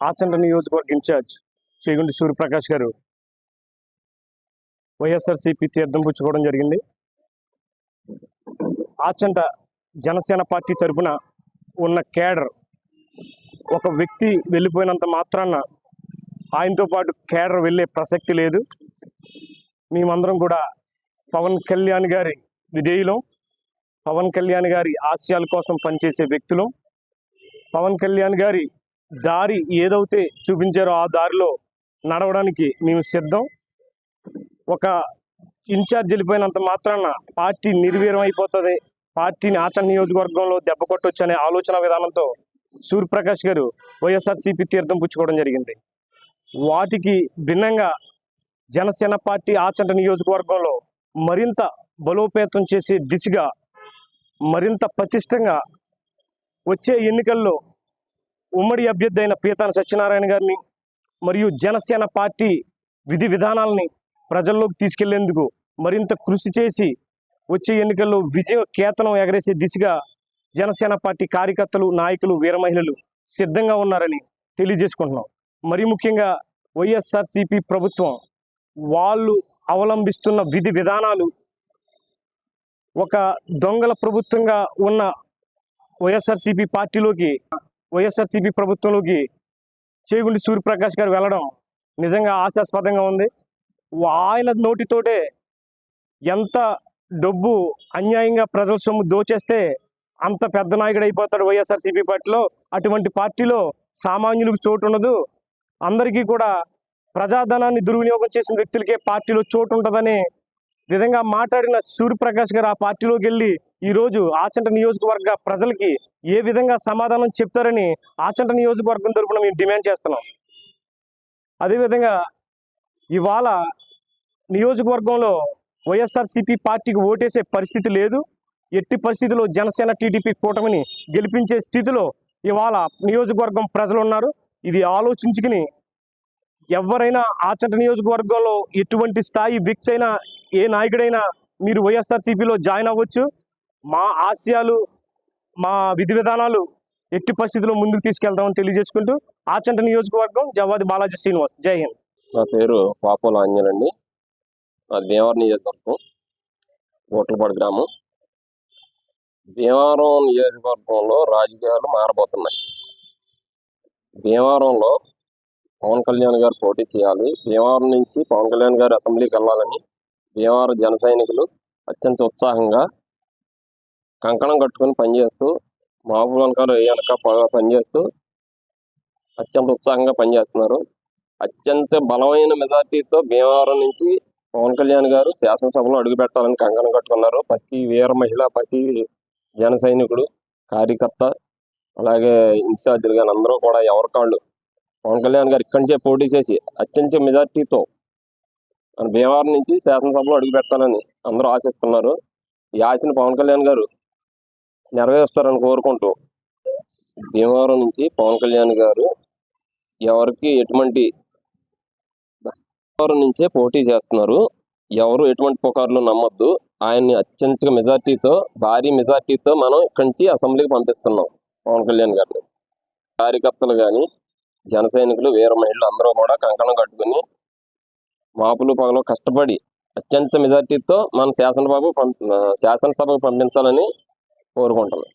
ఆచంట నియోజకవర్గ ఇన్ఛార్జ్ చేగుండి సూర్యప్రకాష్ గారు వైఎస్ఆర్సీపీ తీర్థం పుచ్చుకోవడం జరిగింది. ఆచంట జనసేన పార్టీ తరపున ఉన్న కేడర్ ఒక వ్యక్తి వెళ్ళిపోయినంత మాత్రాన ఆయనతో పాటు కేడర్ వెళ్ళే ప్రసక్తి లేదు. మేమందరం కూడా పవన్ కళ్యాణ్ గారి విధేయులం పవన్ కళ్యాణ్ గారి ఆశయాల కోసం పనిచేసే వ్యక్తులు. పవన్ కళ్యాణ్ గారి దారి ఏదైతే చూపించారో ఆ దారిలో నడవడానికి మేము సిద్ధం. ఒక ఇన్ఛార్జ్ వెళ్ళిపోయినంత మాత్రాన పార్టీ నిర్వీర్యం అయిపోతుంది. పార్టీని ఆచరణ నియోజకవర్గంలో దెబ్బ కొట్టొచ్చనే ఆలోచన విధానంతో సూర్యప్రకాష్ గారు వైఎస్ఆర్సీపీ తీర్థం పుచ్చుకోవడం జరిగింది. వాటికి భిన్నంగా జనసేన పార్టీ ఆచంట నియోజకవర్గంలో మరింత బలోపేతం చేసే దిశగా మరింత పటిష్టంగా వచ్చే ఎన్నికల్లో ఉమ్మడి అభ్యర్థి అయిన పీతాన సత్యనారాయణ గారిని మరియు జనసేన పార్టీ విధి విధానాలని ప్రజల్లోకి తీసుకెళ్ళేందుకు మరింత కృషి చేసి వచ్చే ఎన్నికల్లో విజయ కేతనం ఎగరేసే దిశగా జనసేన పార్టీ కార్యకర్తలు నాయకులు వీర మహిళలు సిద్ధంగా ఉన్నారని తెలియజేసుకుంటున్నాం. మరి ముఖ్యంగా వైఎస్ఆర్సిపి ప్రభుత్వం వాళ్ళు అవలంబిస్తున్న విధి విధానాలు ఒక దొంగల ప్రభుత్వంగా ఉన్న వైఎస్ఆర్సీపీ పార్టీలోకి వైఎస్ఆర్సీపీ ప్రభుత్వంలోకి చేగుండి సూర్యప్రకాష్ గారు వెళ్ళడం నిజంగా ఆశాస్పదంగా ఉంది. ఆయన నోటితోటే ఎంత డబ్బు అన్యాయంగా ప్రజల సొమ్ము దోచేస్తే అంత పెద్ద నాయకుడు అయిపోతాడు వైఎస్ఆర్సీపీ పార్టీలో. అటువంటి పార్టీలో సామాన్యులకు చోటు ఉండదు అందరికీ కూడా ప్రజాధనాన్ని దుర్వినియోగం చేసిన వ్యక్తులకే పార్టీలో చోటు ఉంటుందని విధంగా మాట్లాడిన సూర్యప్రకాష్ గారు ఆ పార్టీలోకి వెళ్ళి ఈరోజు ఆచంట నియోజకవర్గ ప్రజలకి ఏ విధంగా సమాధానం చెప్తారని ఆచంట నియోజకవర్గం తరపున మేము డిమాండ్ చేస్తున్నాం. అదేవిధంగా ఇవాళ నియోజకవర్గంలో వైఎస్ఆర్సీపీ పార్టీకి ఓటేసే పరిస్థితి లేదు. ఎట్టి పరిస్థితిలో జనసేన టీడీపీ కూటమిని గెలిపించే స్థితిలో ఇవాళ నియోజకవర్గం ప్రజలు ఉన్నారు. ఇది ఆలోచించుకుని ఎవరైనా ఆచంట నియోజకవర్గంలో ఎటువంటి స్థాయి వ్యక్తి అయినా ఏ నాయకుడైనా మీరు వైఎస్ఆర్సీపీలో జాయిన్ అవ్వచ్చు. మా ఆశయాలు మా విధి విధానాలు ఎట్టి పరిస్థితుల్లో ముందుకు తీసుకెళ్తామని తెలియజేసుకుంటూ ఆచంట నియోజకవర్గం జవాది బాలాజీ శ్రీనివాస్. జై హింద్. నా పేరు పాపోల అంజనండి అండి. భీమవరం నియోజకవర్గం ఓట్లపాడు గ్రామం. భీమవరం నియోజకవర్గంలో రాజకీయాలు మారబోతున్నాయి. భీమవరంలో పవన్ కళ్యాణ్ గారు పోటీ చేయాలి. భీమవరం నుంచి పవన్ కళ్యాణ్ గారు అసెంబ్లీకి వెళ్ళాలని భీమవరం జన సైనికులు అత్యంత ఉత్సాహంగా కంకణం కట్టుకొని పనిచేస్తూ మామూలు వెనక వెనక పనిచేస్తూ అత్యంత ఉత్సాహంగా పనిచేస్తున్నారు. అత్యంత బలమైన మెజార్టీతో భీమవరం నుంచి పవన్ కళ్యాణ్ గారు శాసనసభలో అడుగు పెట్టాలని కంకణం కట్టుకున్నారు. ప్రతి వీర మహిళ ప్రతి జన సైనికుడు కార్యకర్త అలాగే ఇన్ఛార్జీలు కానీ అందరూ కూడా ఎవరి కాళ్ళు పవన్ కళ్యాణ్ గారు ఇక్కడి నుంచే పోటీ చేసి అత్యంత మెజార్టీతో భీమవరం నుంచి శాసనసభలో అడుగు పెట్టాలని అందరూ ఆశిస్తున్నారు. ఈ ఆశని పవన్ కళ్యాణ్ గారు నెరవేరుస్తారని కోరుకుంటూ భీమవరం నుంచి పవన్ కళ్యాణ్ గారు ఎవరికి ఎటువంటి భీమవరం నుంచే పోటీ చేస్తున్నారు. ఎవరు ఎటువంటి పుకార్లు నమ్మొద్దు. ఆయన్ని అత్యంత మెజార్టీతో భారీ మెజార్టీతో మనం ఇక్కడి నుంచి అసెంబ్లీకి పంపిస్తున్నాం పవన్ కళ్యాణ్ గారిని. కార్యకర్తలు కానీ జన సైనికులు వీర మహిళలు అందరూ కూడా కంకణం కట్టుకుని మాపులు పగలు కష్టపడి అత్యంత మెజార్టీతో మన శాసనసభకు పంప శాసనసభకు పంపించాలని కోరుకుంటున్నాం